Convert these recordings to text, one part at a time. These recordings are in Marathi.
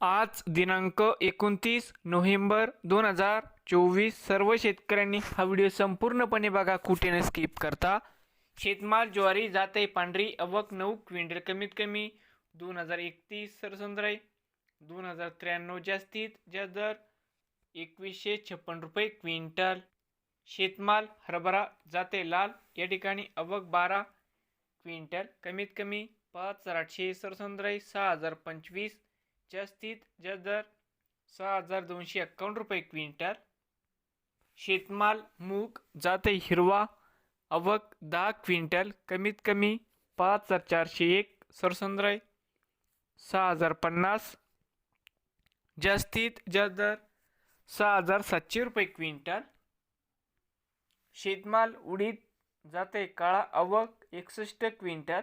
आज दिनांक एकोणतीस नोव्हेंबर दोन हजार चोवीस. सर्व शेतकऱ्यांनी हा व्हिडिओ संपूर्णपणे बघा कुठे न स्किप करता. शेतमाल ज्वारी जाते पांढरी अवक नऊ क्विंटल कमीत कमी दोन हजार एकतीस सरसंद्राई दोन हजार त्र्याण्णव जास्तीत जास्त दर एकवीसशे छप्पन रुपये क्विंटल. शेतमाल हरभरा जाते लाल या ठिकाणी अवक बारा क्विंटल कमीत कमी पाच हजार आठशे सरसंद्राई सहा हजार पंचवीस जास्तीत जसदर दर सहा हजार दोनशे एक्कावन्न रुपये क्विंटल. शेतमाल मूग जाते हिरवा अवक दहा क्विंटल कमीत कमी पाच हजार चारशे एक सरसंद्राई सहा हजार पन्नास. जास्तीत जास्त दर सहा हजार सातशे रुपये क्विंटल. शेतमाल उडीद जाते काळा अवक एकसष्ट क्विंटल.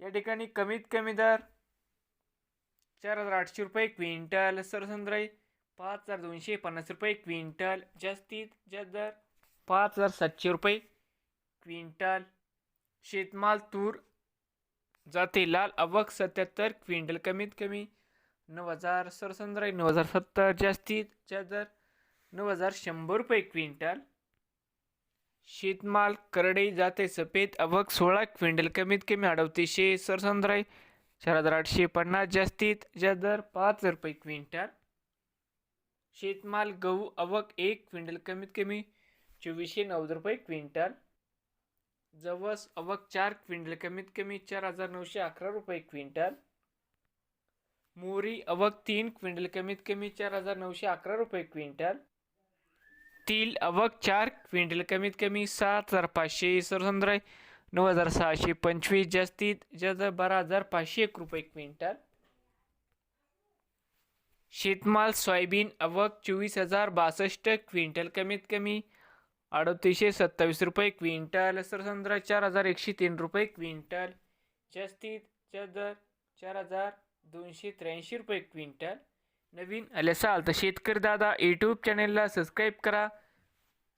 या ठिकाणी कमीत कमी दर चार हजार आठशे रुपये क्विंटल सरसंद्राई पाच हजार दोनशे पन्नास रुपये क्विंटल जास्तीत जास्त दर पाच हजार सातशे रुपये क्विंटल. शेतमाल तूर जाते लाल अवक सत्याहत्तर क्विंटल कमीत कमी नऊ हजार सरसंद्राई नऊ हजार सत्तर जास्तीत जास्त दर नऊ हजार शंभर रुपये क्विंटल. शेतमाल करडे जाते सफेद अवक सोळा क्विंटल कमीत कमी अडतीसशे सरसंद्राई चार हजार आठशे पन्नास जास्तीत ज्या दर पाच हजार रुपये क्विंटल. शेतमाल गहू अवक एक क्विंटल कमीत कमी चोवीसशे नव्वद रुपये क्विंटल. जवस अवक चार क्विंटल कमीत कमी चार हजार नऊशे अकरा रुपये क्विंटल. मोरी अवक तीन क्विंटल कमीत कमी चार हजार नऊशे अकरा रुपये क्विंटल. तील अवक चार क्विंटल कमीत कमी सात हजार पाचशे सरसंद्राई नऊ हजार सहाशे पंचवीस जास्तीत जास्त बारा हजार पाचशे एक रुपये क्विंटल. शेतमाल सोयाबीन अवक चोवीस हजार बासष्ट क्विंटल कमीत कमी अडतीसशे सत्तावीस रुपये क्विंटल. सरसंद्रा चार हजार एकशे तीन रुपये क्विंटल. जास्तीत जास्त दर चार हजार दोनशे त्र्याऐंशी रुपये क्विंटल. नवीन आले असाल तर शेतकरी दादा यूट्यूब चॅनेलला सबस्क्राईब करा.